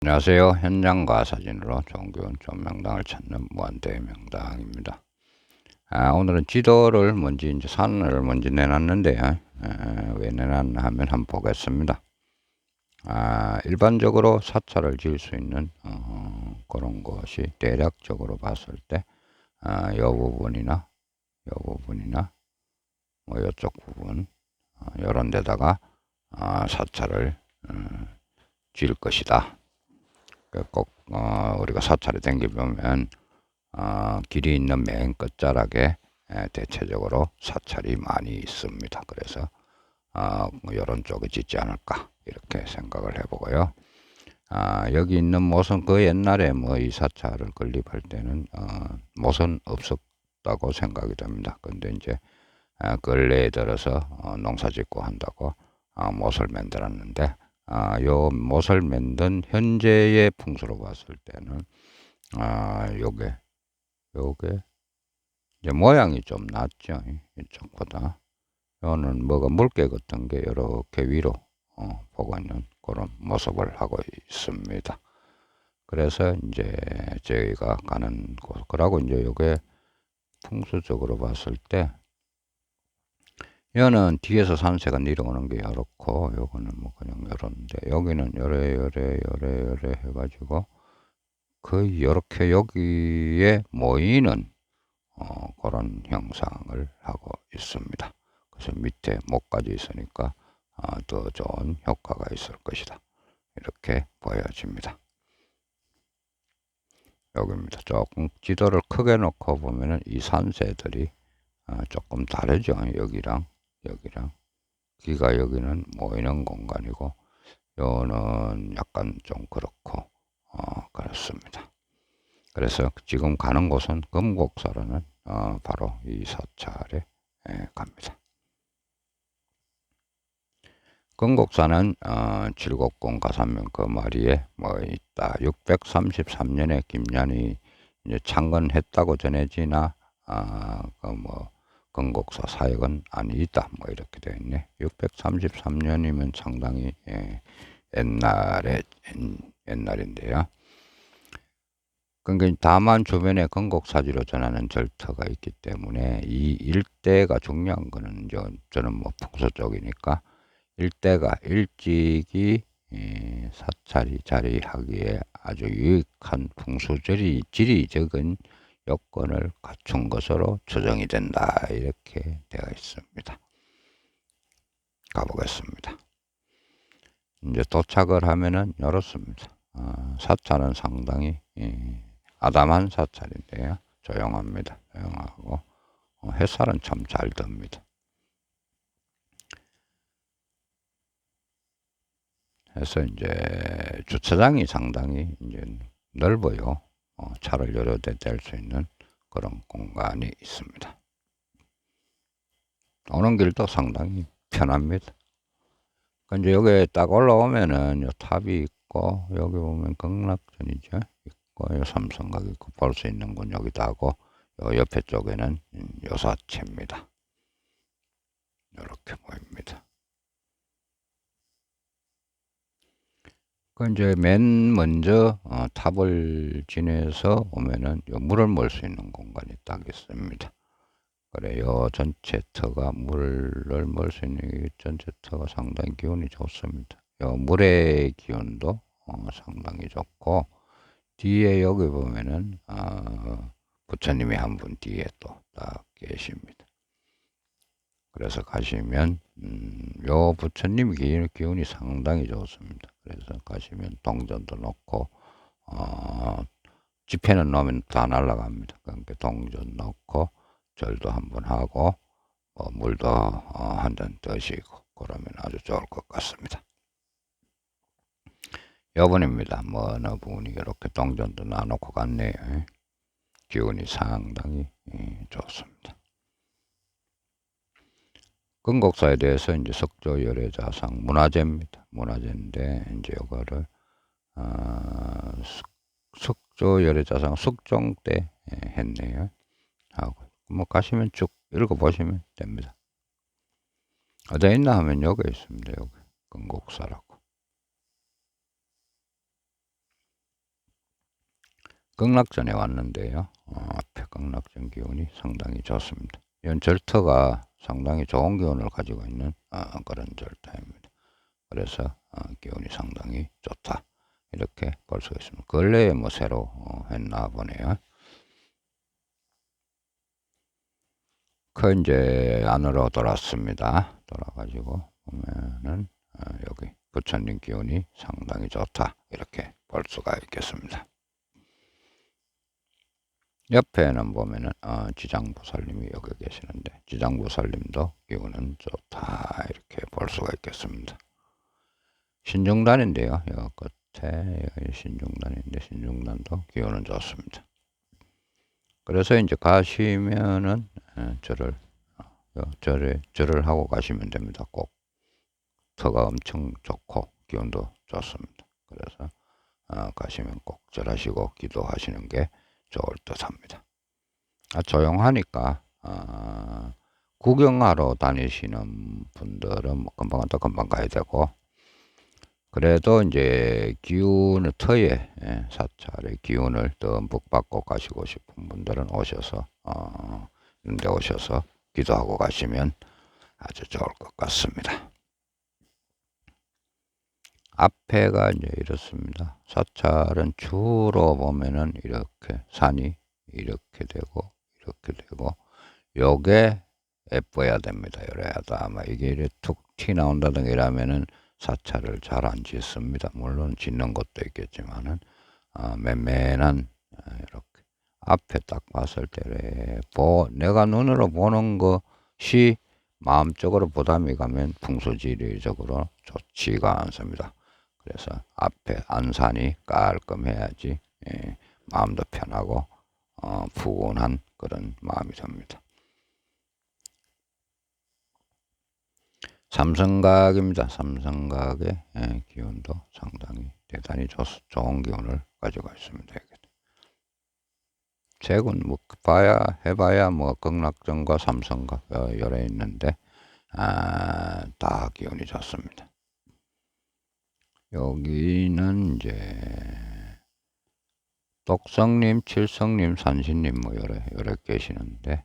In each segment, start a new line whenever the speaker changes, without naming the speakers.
안녕하세요. 현장과 사진으로 종교원 조명당을 찾는 무한대의 명당입니다. 아, 오늘은 지도를 먼저 이제 산을 먼저 내놨는데요. 에, 왜 내놨나 하면 한번 보겠습니다. 아, 일반적으로 사찰을 지을 수 있는 어, 그런 것이 대략적으로 봤을 때, 아, 요 부분이나 요 부분이나 뭐 이쪽 부분 어, 이런 데다가 아, 사찰을 어, 지을 것이다. 그꼭 어, 우리가 사찰에 댕기보면 어, 길이 있는 맨 끝자락에 에, 대체적으로 사찰이 많이 있습니다. 그래서 어, 뭐 이런 쪽에 짓지 않을까 이렇게 생각을 해보고요. 아, 여기 있는 못은 그 옛날에 뭐 이 사찰을 건립할 때는 어, 못은 없었다고 생각이 됩니다. 근데 이제 아, 근래에 들어서 어, 농사 짓고 한다고 어, 못을 만들었는데 아, 요 못을 만든 현재의 풍수로 봤을 때는 아, 요게 요게 이제 모양이 좀 낫죠. 이쪽보다. 요는 뭐가 물개 같은 게 이렇게 위로 어, 보고 있는 그런 모습을 하고 있습니다. 그래서 이제 저희가 가는 곳, 그러고 이제 요게 풍수적으로 봤을 때 여는 뒤에서 산세가 내려오는 게 이렇고 요거는 뭐 그냥 요런데 여기는 요래 요래 요래 요래 해가지고 거의 이렇게 여기에 모이는 어, 그런 형상을 하고 있습니다. 그래서 밑에 목까지 있으니까 어, 더 좋은 효과가 있을 것이다. 이렇게 보여집니다. 여기입니다. 조금 지도를 크게 놓고 보면은 이 산세들이 어, 조금 다르죠. 여기랑 여기랑 귀가 여기는 모이는 공간이고 요는 약간 좀 그렇고 어, 그렇습니다. 그래서 지금 가는 곳은 금곡사라는 어, 바로 이 사찰에 에, 갑니다. 금곡사는 어, 칠곡공 가산면 그 마리에 뭐 있다. 633년에 김년이 이제 창건했다고 전해지나 아, 그뭐 건국사 사역은 아니다. 뭐 이렇게 되어 있네. 633년이면 상당히 예, 옛날에 옛날인데요. 그러니까 다만 주변에 건국사지로 전하는 절터가 있기 때문에 이 일대가 중요한 거는 저는 뭐 풍수 쪽이니까 일대가 일찍이 예, 사찰이 자리하기에 아주 유익한 풍수질이 질이 적은 여건을 갖춘 것으로 추정이 된다. 이렇게 되어 있습니다. 가보겠습니다. 이제 도착을 하면은 이렇습니다. 어, 사찰은 상당히 예, 아담한 사찰인데요. 조용합니다. 조용하고 어, 햇살은 참 잘 듭니다. 해서 이제 주차장이 상당히 이제 넓어요. 어, 차를 여러 대 댈 수 있는 그런 공간이 있습니다. 오는 길도 상당히 편합니다. 이제 여기에 딱 올라오면은 요 탑이 있고 여기 보면 극락전이죠. 있고 요 삼성각 있고 볼 수 있는 건 여기도 하고 요 옆에 쪽에는 요사체입니다. 이렇게 보입니다. 그 이제 맨 먼저 어, 탑을 지내서 오면은 요 물을 몰 수 있는 공간이 딱 있습니다. 그래요. 전체 터가 물을 몰 수 있는 이 전체 터가 상당히 기운이 좋습니다. 요 물의 기운도 어, 상당히 좋고 뒤에 여기 보면은 어, 부처님이 한 분 뒤에 또 딱 계십니다. 그래서 가시면 음, 요 부처님 기운이 상당히 좋습니다. 그래서 가시면 동전도 넣고 어, 지폐는 넣으면 다 날아갑니다. 그러니까 동전 넣고 절도 한번 하고 어, 물도 어, 한잔 드시고 그러면 아주 좋을 것 같습니다. 여분입니다. 뭐 어느 분이 이렇게 동전도 놔놓고 갔네요. 기운이 상당히 예, 좋습니다. 근곡사에 대해서 이제 석조 열애 자상 문화재입니다. 문화재인데 이제 이거를 어, 석조 열애 자상 숙종 때 예, 했네요. 하고 뭐 가시면 쭉 읽어 보시면 됩니다. 어디 있나 하면 여기 있습니다. 여기 근곡사라고. 극락전에 왔는데요. 어, 앞에 극락전 기운이 상당히 좋습니다. 절터가 상당히 좋은 기운을 가지고 있는 어, 그런 절터입니다. 그래서 어, 기운이 상당히 좋다. 이렇게 볼 수가 있습니다. 근래에 뭐 새로 어, 했나 보네요. 그 이제 안으로 돌았습니다. 돌아가지고 보면은 어, 여기 부처님 기운이 상당히 좋다. 이렇게 볼 수가 있겠습니다. 옆에는 보면은 어, 지장보살님이 여기 계시는데 지장보살님도 기운은 좋다 이렇게 볼 수가 있겠습니다. 신중단인데요. 여 끝에 여기 신중단인데 신중단도 기운은 좋습니다. 그래서 이제 가시면은 어, 절을 어, 절에 절을 하고 가시면 됩니다. 꼭 터가 엄청 좋고 기운도 좋습니다. 그래서 어, 가시면 꼭 절하시고 기도하시는 게 좋을 듯합니다. 아, 조용하니까 어, 구경하러 다니시는 분들은 뭐 금방 또 금방 가야 되고 그래도 이제 기운을 터에 예, 사찰의 기운을 듬뿍 받고 가시고 싶은 분들은 오셔서 어, 이런 데 오셔서 기도하고 가시면 아주 좋을 것 같습니다. 앞에가 이제 이렇습니다. 사찰은 주로 보면은 이렇게 산이 이렇게 되고 이렇게 되고 요게 예뻐야 됩니다. 이래야도 아마 이게 이렇게 툭 튀 나온다든가 이러면은 사찰을 잘 안 짓습니다. 물론 짓는 것도 있겠지만은 어, 맨맨한 어, 이렇게 앞에 딱 봤을 때 보, 내가 눈으로 보는 것이 마음적으로 부담이 가면 풍수지리적으로 좋지가 않습니다. 그래서 앞에 안산이 깔끔해야지 예, 마음도 편하고 어, 푸근한 그런 마음이 듭니다. 삼성각입니다. 삼성각의 예, 기운도 상당히 대단히 좋, 좋은 기운을 가지고 있습니다. 책은 뭐 봐야 해봐야 뭐 극락전과 삼성각 여러 있는데 아, 다 기운이 좋습니다. 여기는 이제 독성님, 칠성님, 산신님 뭐 여러 여러 계시는데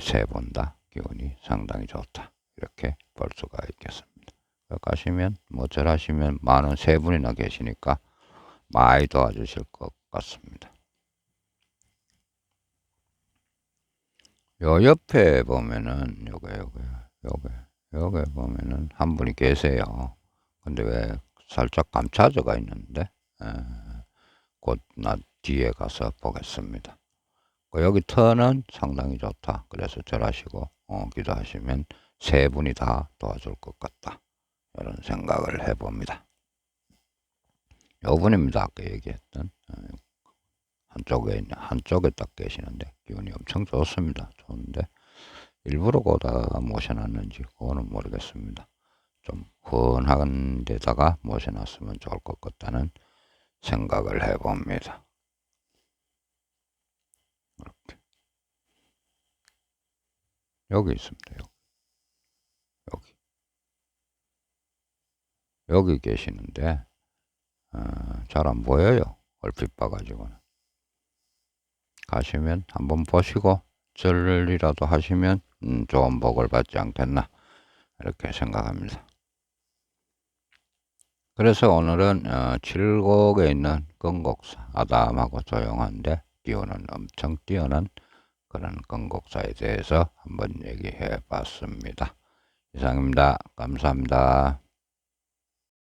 세분다 기운이 상당히 좋다 이렇게 볼 수가 있겠습니다. 가시면 뭐 절 하시면 많은 세 분이나 계시니까 많이 도와주실 것 같습니다. 요 옆에 보면은 요게 요게 요게 요게 보면은 한 분이 계세요. 근데 왜 살짝 감춰져가 있는데 곧 나 뒤에 가서 보겠습니다. 그 여기 터는 상당히 좋다. 그래서 절하시고 어, 기도하시면 세 분이 다 도와줄 것 같다. 이런 생각을 해봅니다. 요 분입니다. 아까 얘기했던 어, 한쪽에 있는 한쪽에 딱 계시는데 기운이 엄청 좋습니다. 좋은데 일부러 거다 모셔놨는지 그거는 모르겠습니다. 좀 훤한 데다가 모셔놨으면 좋을 것 같다는 생각을 해봅니다. 이렇게 여기 있습니다. 여기 여기 계시는데 어, 잘안 보여요. 얼핏 봐가지고는 가시면 한번 보시고 절이라도 하시면 음, 좋은 복을 받지 않겠나 이렇게 생각합니다. 그래서 오늘은 어, 칠곡에 있는 건곡사 아담하고 조용한데 기운은 엄청 뛰어난 그런 건곡사에 대해서 한번 얘기해 봤습니다. 이상입니다. 감사합니다.